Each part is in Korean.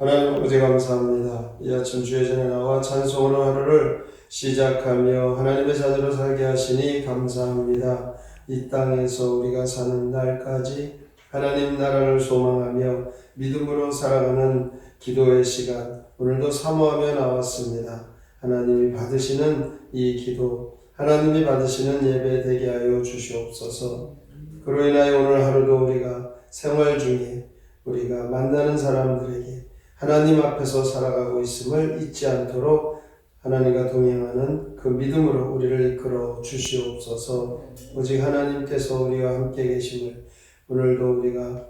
하나님 아버지 감사합니다. 이 아침 주의 전에 나와 찬송으로 하루를 시작하며 하나님의 자녀로 살게 하시니 감사합니다. 이 땅에서 우리가 사는 날까지 하나님 나라를 소망하며 믿음으로 살아가는 기도의 시간 오늘도 사모하며 나왔습니다. 하나님이 받으시는 이 기도 하나님이 받으시는 예배 되게 하여 주시옵소서. 그로 인하여 오늘 하루도 우리가 생활 중에 우리가 만나는 사람들에게 하나님 앞에서 살아가고 있음을 잊지 않도록 하나님과 동행하는 그 믿음으로 우리를 이끌어 주시옵소서. 오직 하나님께서 우리와 함께 계심을 오늘도 우리가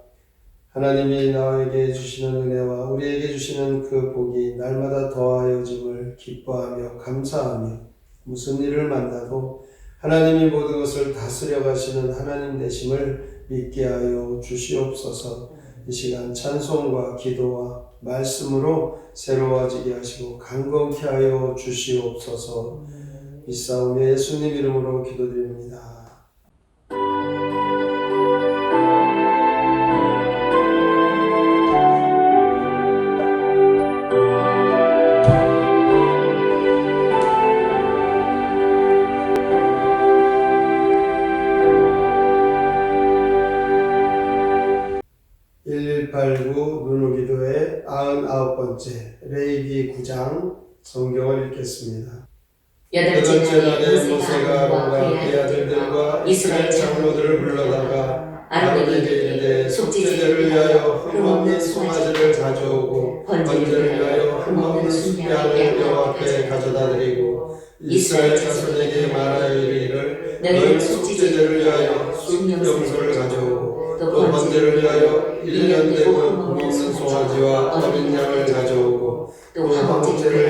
하나님이 나에게 주시는 은혜와 우리에게 주시는 그 복이 날마다 더하여짐을 기뻐하며 감사하며 무슨 일을 만나도 하나님이 모든 것을 다스려 가시는 하나님 되심을 믿게 하여 주시옵소서. 이 시간 찬송과 기도와 말씀으로 새로워지게 하시고 강건케 하여 주시옵소서. 이 싸움에 예수님 이름으로 기도드립니다. (1189) 눈오기도의 (99) 번째 레이기 9장 성경을 읽겠습니다. 여덟째 날에 모세가 아론과 그의 아들들과 이스라엘 장로들을 불러다가 아론에게 이르되 속죄제를 위하여 흠없는 송아지를 가져오고 번제를 위하여 흠없는 순양을 여호와 앞에 가져다 드리고 이스라엘 자손에게 말하여 이르기를 너희는 속죄제를 위하여 순명소를 가져오고 또 번제를 위하여 1년 되고 흠없는 송아지와 어린 양을 가져오고 또 황제를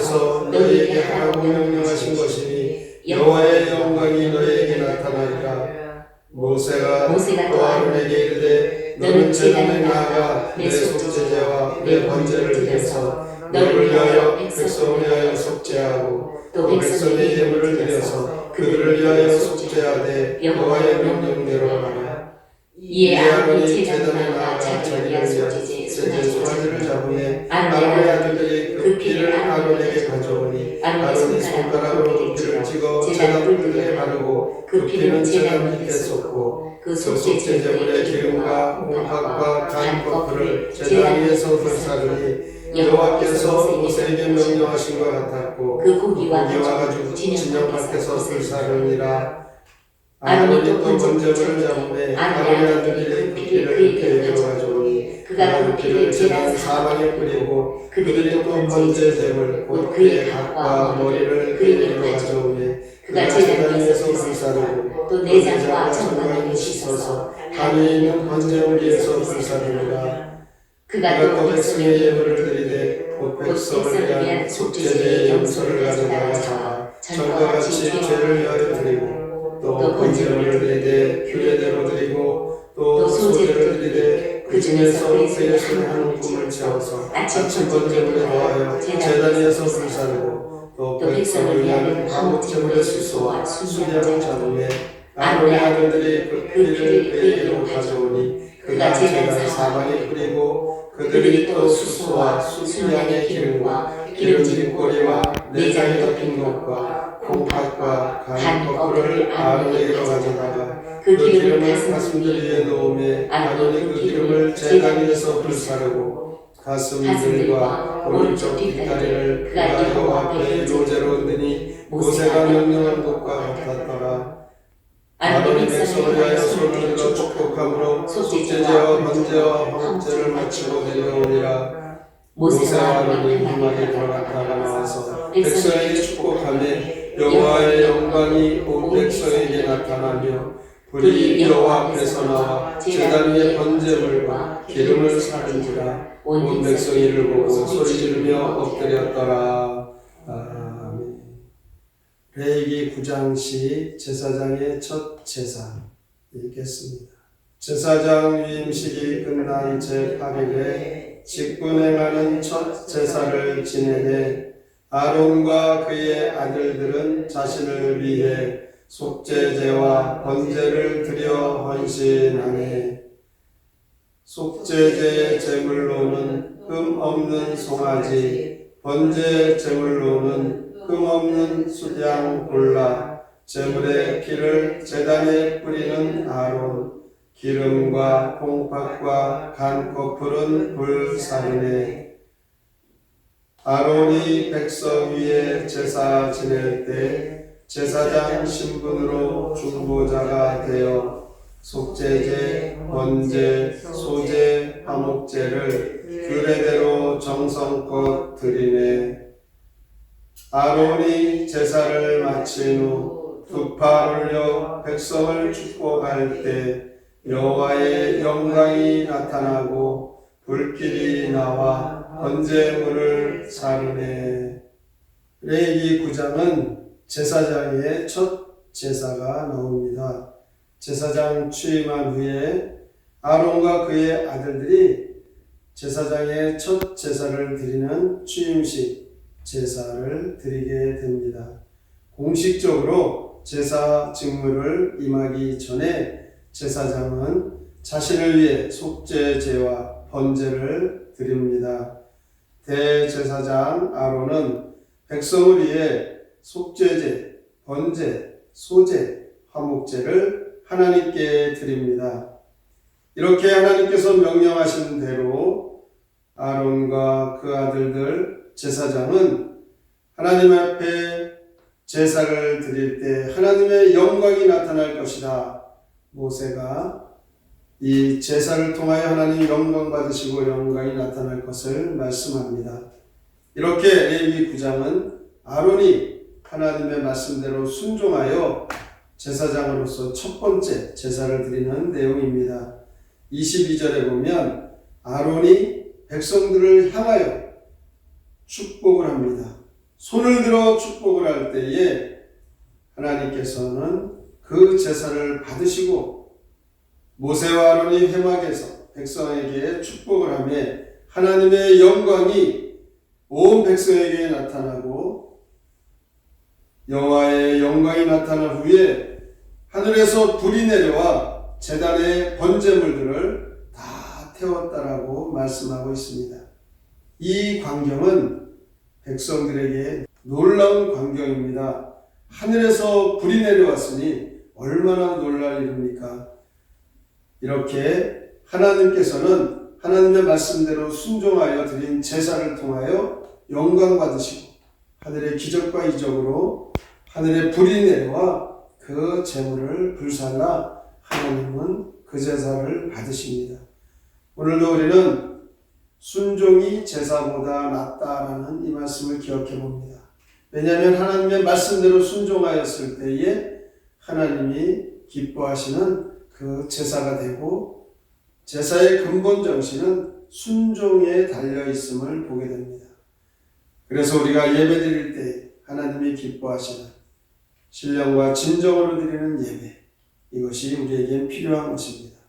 여호와께서 너희에게 하라고 명령하신 것이니 여호와의 영광이 너희에게 나타나리라 모세가 모세가 또 아론에게 이르되 너는 제단에 아들들이 그 피를 아론에게 가져오니 아론이 손가락으로 피를 찍어 제단 뿔들에 바르고 그 피는 제단 밑에 쏟고 그그 속죄 제물의 기름과 홍합과 간 거풀을 제단 위에서 불사르니 여호와께서 모세에게 명령하신 것 같았고 그 고기와 가지고 진영 밖에서 불사르니라. 아론이 또또 번제물을 잡으매 아론의 아들들이 그 피를 그에게로 가져 그 피를 제단 사방에 뿌리고 그들이 또 번제제물 곧 그의 각과 머리를 그에게로 가져오매 그가 제단 위에서 불사르고 또 내장과 정관을 씻어서 담에 있는 번제물 위에서 불사르니라 그가 또또 백성의 예물을 드리되 곧 백성을 위한 속죄제의 염소를 가져다가 잡아 전과 같이 죄를 위하여 드리고 또 번제물을 드리되 규례대로 드리고 또 소제를 드리되 그 중에서 그의 손한 꿈을 채워서 아침 번제물에 더하여 제단 위에서 불사르고 또 백성을 위한 화목제물의 수소와 순양을 잡음에 아론의 아들들이 그 피를 그에게로 가져오니 그가 제단 사방에 뿌리고 그들이 또 수소와 순양의 기름과 기름진 꼬리와 내장에 덮인 것과 콩팥과 간 거꾸를 아론에게로 가져다가 그그 기름을 가슴 위에 넣음에 아론이 그 기름을 제단 위에서 불사르고 가슴들과 오른쪽 뒷다리를 그가 여호와 앞에 요제로 얹으니 모세가 명령한 것과 같았더라. 아론이 백성을 위하여 손을 들어 축복함으로 속죄제와 번제와 황제를 마치고 내려오니라. 모세와 아론이 한마디 들어갔다가 나와서 백성에게 축복하며 여호와의 영광이 온 백성에게 나타나며 불이 여호와 앞에서 나와 제단 위에 번제물과 기름을 사른지라 온 백성이 이를 보고 소리 지르며 엎드렸더라 아멘 레이기 9장 시 제사장의 첫 제사 읽겠습니다. 제사장 위임식이 끝난 제8일에 직분행하는 첫 제사를 지내되 아론과 그의 아들들은 자신을 위해 속죄제와 번제를 드려 헌신하네. 속죄제 제물로는 흠 없는 송아지, 번제 제물로는 흠 없는 수양 골라 제물의 피를 제단에 뿌리는 아론, 기름과 콩팥과 간 거풀은 불사르네. 아론이 백성 위에 제사 지낼 때 제사장 신분으로 중보자가 되어 속죄제, 번제, 소제, 화목제를 규례대로 정성껏 드리네. 아론이 제사를 마친 후 두파 올려 백성을 축복할 때 여호와의 영광이 나타나고 불길이 나와 번제물을 사르네. 레이기 9장은 제사장의 첫 제사가 나옵니다. 제사장 취임한 후에 아론과 그의 아들들이 제사장의 첫 제사를 드리는 취임식 제사를 드리게 됩니다. 공식적으로 제사 직무를 임하기 전에 제사장은 자신을 위해 속죄제와 번제를 드립니다. 대제사장 아론은 백성을 위해 속죄제, 번제, 소제, 화목제를 하나님께 드립니다. 이렇게 하나님께서 명령하신 대로 아론과 그 아들들 제사장은 하나님 앞에 제사를 드릴 때 하나님의 영광이 나타날 것이다. 모세가 이 제사를 통하여 하나님 영광 받으시고 영광이 나타날 것을 말씀합니다. 이렇게 레위기 9장은 아론이 하나님의 말씀대로 순종하여 제사장으로서 첫 번째 제사를 드리는 내용입니다. 22절에 보면 아론이 백성들을 향하여 축복을 합니다. 손을 들어 축복을 할 때에 하나님께서는 그 제사를 받으시고 모세와 아론이 회막에서 백성에게 축복을 하며 하나님의 영광이 온 백성에게 나타나고 여호와의 영광이 나타난 후에 하늘에서 불이 내려와 제단의 번제물들을 다 태웠다라고 말씀하고 있습니다. 이 광경은 백성들에게 놀라운 광경입니다. 하늘에서 불이 내려왔으니 얼마나 놀랄 일입니까? 이렇게 하나님께서는 하나님의 말씀대로 순종하여 드린 제사를 통하여 영광 받으시고 하늘의 기적과 이적으로 하늘에 불이 내려와 그 재물을 불살라 하나님은 그 제사를 받으십니다. 오늘도 우리는 순종이 제사보다 낫다라는 이 말씀을 기억해 봅니다. 왜냐하면 하나님의 말씀대로 순종하였을 때에 하나님이 기뻐하시는 그 제사가 되고 제사의 근본 정신은 순종에 달려 있음을 보게 됩니다. 그래서 우리가 예배 드릴 때 하나님이 기뻐하시는 신령과 진정으로 드리는 예배 이것이 우리에겐 필요한 것입니다.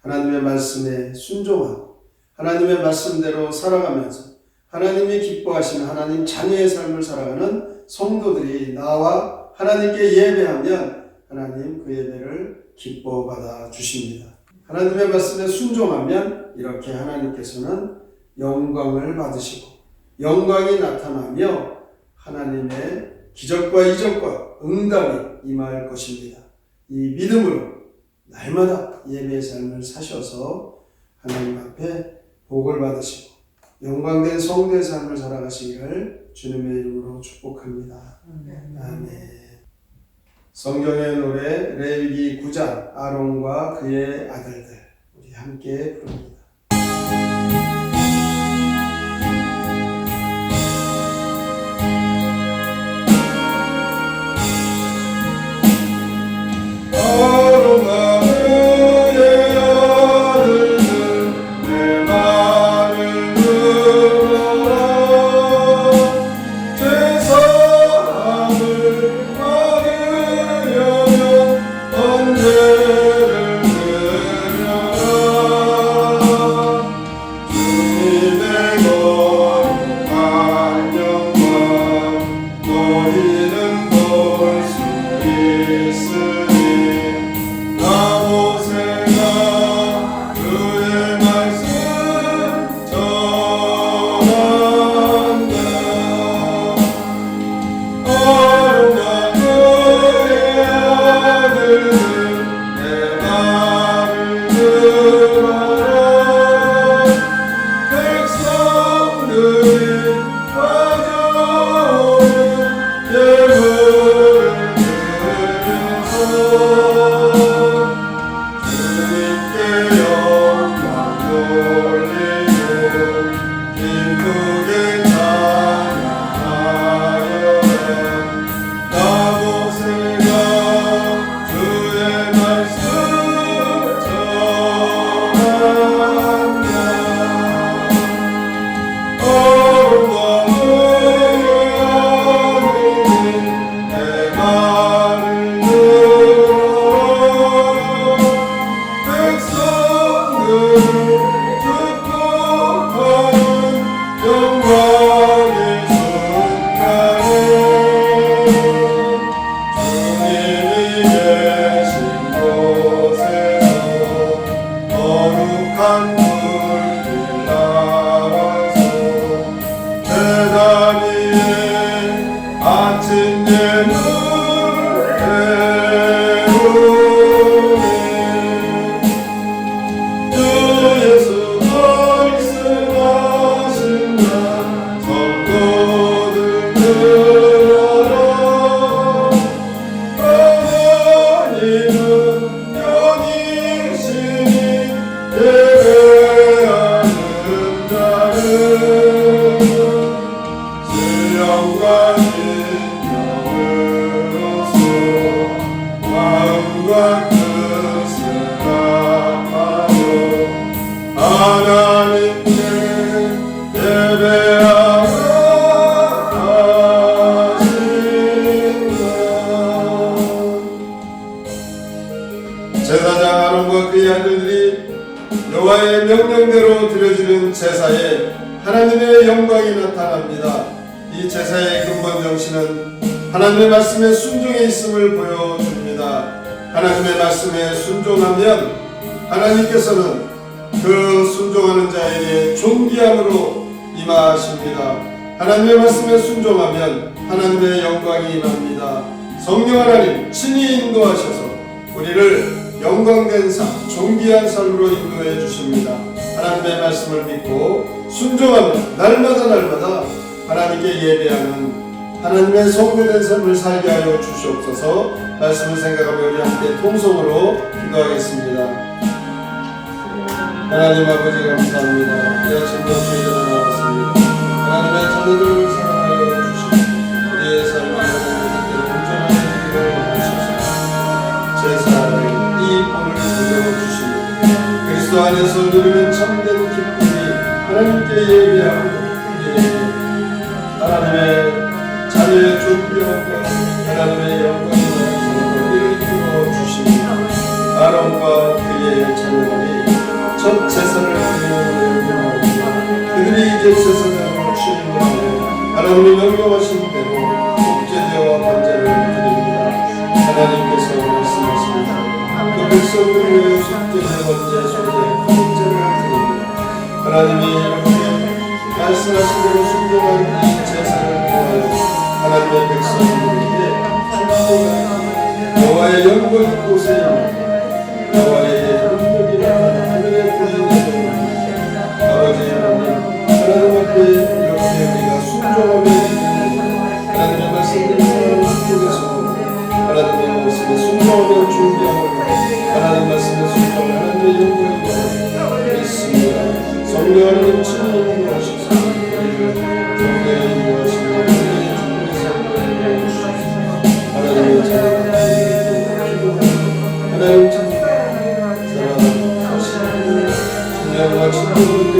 하나님의 말씀에 순종하고 하나님의 말씀대로 살아가면서 하나님이 기뻐하시는 하나님 자녀의 삶을 살아가는 성도들이 나와 하나님께 예배하면 하나님 그 예배를 기뻐 받아 주십니다. 하나님의 말씀에 순종하면 이렇게 하나님께서는 영광을 받으시고 영광이 나타나며 하나님의 기적과 이적과 응답이 임할 것입니다. 이 믿음으로 날마다 예배의 삶을 사셔서 하나님 앞에 복을 받으시고 영광된 성도의 삶을 살아가시기를 주님의 이름으로 축복합니다. 아멘. 성경의 노래 레위기 9장 아론과 그의 아들들 우리 함께 부릅니다. 제사에 하나님의 영광이 나타납니다. 이 제사의 근본 정신은 하나님의 말씀에 순종해 있음을 보여줍니다. 하나님의 말씀에 순종하면 하나님께서는 그 순종하는 자에게 존귀함으로 임하십니다. 하나님의 말씀에 순종하면 하나님의 영광이 임합니다. 성령 하나님 친히 인도하셔서 우리를 영광된 삶, 존귀한 삶으로 인도해 주십니다. 하나님의 말씀을 믿고 순종하면 날마다 날마다 하나님께 예배하는 하나님의 성도된 삶을 살게 하여 주시옵소서 말씀을 생각하며 우리 함께 통성으로 기도하겠습니다. 하나님 아버지 감사합니다. 이 아침도 주의 전에 하나님께 예배하고 예. 하나님의 자녀의 존귀함과 하나님의 영광과 이끌어 주십니다. 아론과 그의 자녀들이 첫 제사를 드리는 그들이 이제 제사장으로 취임하여 하나님이 명령하신 대로 속죄제와 번제를 드립니다. 하나님께서 말씀하십니다. 그 백성들을 속죄제, 번제, 소제, 번제를 드립니다. 하나님이 말씀하신 대로 순종한 이 제사를 통하여 하나님의 백성들에게 여호와의 영광 곳에 중